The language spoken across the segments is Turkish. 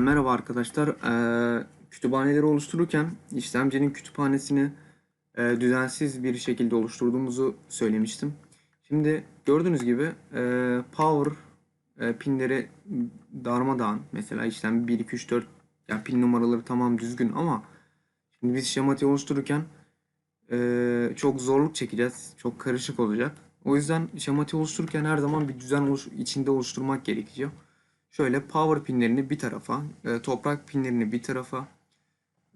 merhaba arkadaşlar. Ee, kütüphaneleri oluştururken işlemcinin kütüphanesini e, düzensiz bir şekilde oluşturduğumuzu söylemiştim. Şimdi gördüğünüz gibi e, power e, pinleri darmadağın. Mesela işlem 1, 2, 3, 4 ya pin numaraları tamam düzgün ama şimdi biz şematiği oluştururken e, çok zorluk çekeceğiz. Çok karışık olacak. O yüzden şematiği oluştururken her zaman bir düzen oluş içinde oluşturmak gerekiyor. Şöyle power pinlerini bir tarafa, e, toprak pinlerini bir tarafa,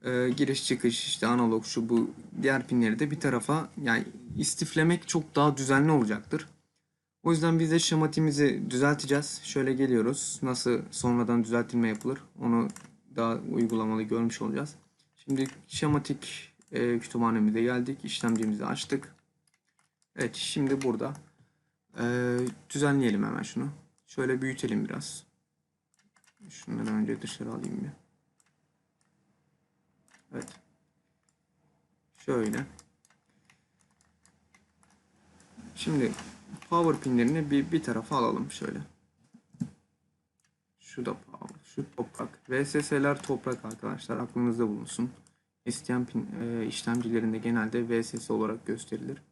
e, giriş çıkış işte analog şu bu diğer pinleri de bir tarafa yani istiflemek çok daha düzenli olacaktır. O yüzden biz de şematiğimizi düzelteceğiz. Şöyle geliyoruz. Nasıl sonradan düzeltilme yapılır onu daha uygulamalı görmüş olacağız. Şimdi şematik e, kütüphanemize geldik. İşlemcimizi açtık. Evet şimdi burada e, düzenleyelim hemen şunu. Şöyle büyütelim biraz. Şunları önce dışarı alayım bir. Evet. Şöyle. Şimdi power pinlerini bir, bir tarafa alalım şöyle. Şu da power, şu toprak. VSS'ler toprak arkadaşlar aklınızda bulunsun. STM pin, e, işlemcilerinde genelde VSS olarak gösterilir.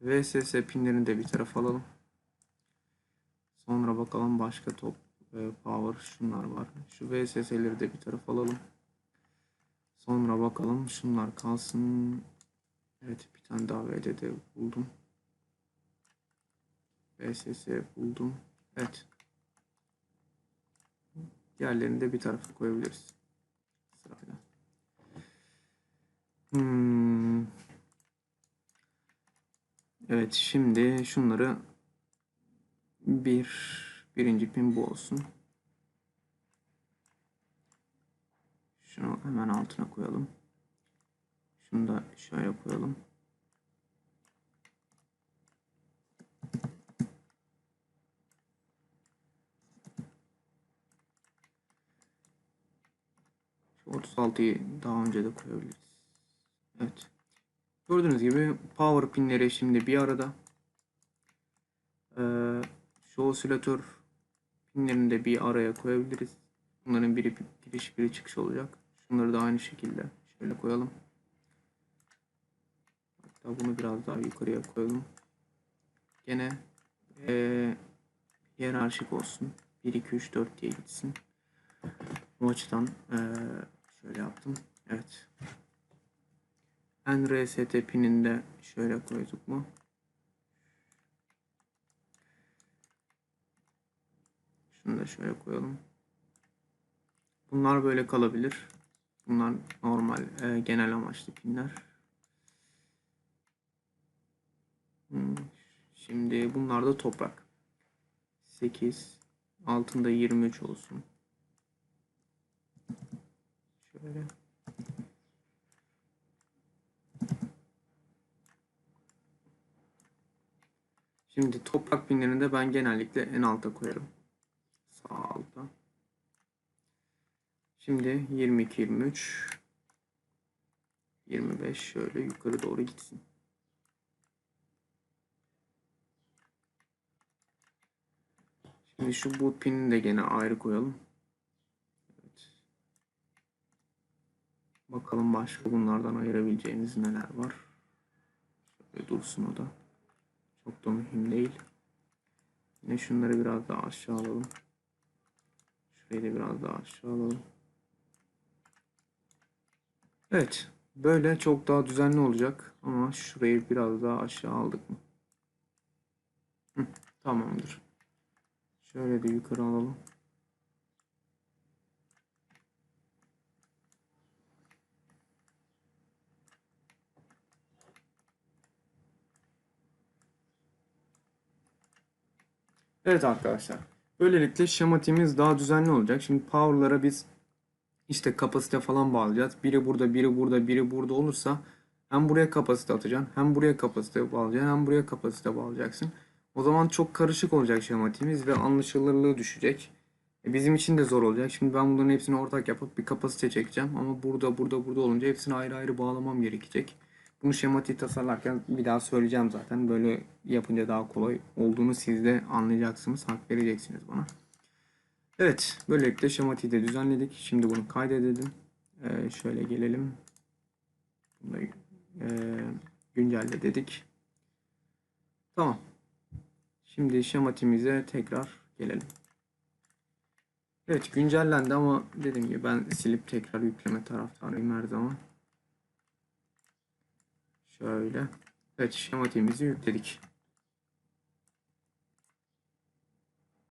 VSS pinlerini de bir tarafa alalım. Sonra bakalım başka top power şunlar var. Şu VSS'leri de bir tarafa alalım. Sonra bakalım şunlar kalsın. Evet bir tane daha VDD buldum. VSS buldum. Evet. Diğerlerini de bir tarafa koyabiliriz. Sırayla. Hmm. Evet şimdi şunları bir birinci pin bu olsun. Şunu hemen altına koyalım. Şunu da şöyle koyalım. Şu 36'yı daha önce de koyabiliriz. Evet. Gördüğünüz gibi power pinleri şimdi bir arada. Ee, şu osilatör pinlerini de bir araya koyabiliriz. Bunların biri giriş biri çıkış olacak. Şunları da aynı şekilde şöyle koyalım. Hatta bunu biraz daha yukarıya koyalım. Gene ee, hiyerarşik olsun. 1, 2, 3, 4 diye gitsin. Bu açıdan ee, şöyle yaptım. Evet. NRST pinini de şöyle koyduk mu? Şunu da şöyle koyalım. Bunlar böyle kalabilir. Bunlar normal e, genel amaçlı pinler. Hmm. Şimdi bunlar da toprak. 8 altında 23 olsun. Şöyle. Şimdi toprak pinlerini de ben genellikle en alta koyarım. Sağ alta. Şimdi 22, 23, 25 şöyle yukarı doğru gitsin. Şimdi şu boot pinini de gene ayrı koyalım. Evet. Bakalım başka bunlardan ayırabileceğimiz neler var. Şöyle dursun o da. Çok da mühim değil. Yine şunları biraz daha aşağı alalım. Şurayı da biraz daha aşağı alalım. Evet. Böyle çok daha düzenli olacak. Ama şurayı biraz daha aşağı aldık mı? Hı, tamamdır. Şöyle de yukarı alalım. Evet arkadaşlar. Böylelikle şematiğimiz daha düzenli olacak. Şimdi power'lara biz işte kapasite falan bağlayacağız. Biri burada, biri burada, biri burada olursa hem buraya kapasite atacaksın, hem buraya kapasite bağlayacaksın, hem buraya kapasite bağlayacaksın. O zaman çok karışık olacak şematiğimiz ve anlaşılırlığı düşecek. E bizim için de zor olacak. Şimdi ben bunların hepsini ortak yapıp bir kapasite çekeceğim. Ama burada, burada, burada olunca hepsini ayrı ayrı bağlamam gerekecek. Bunu şematiği tasarlarken bir daha söyleyeceğim zaten. Böyle yapınca daha kolay olduğunu siz de anlayacaksınız. Hak vereceksiniz bana. Evet, böylelikle şematiği de düzenledik. Şimdi bunu kaydedelim. Ee, şöyle gelelim. Bunu e, güncelle dedik. Tamam. Şimdi şematimize tekrar gelelim. Evet güncellendi ama dediğim gibi ben silip tekrar yükleme taraftarıyım her zaman. Şöyle. Evet şematiğimizi yükledik.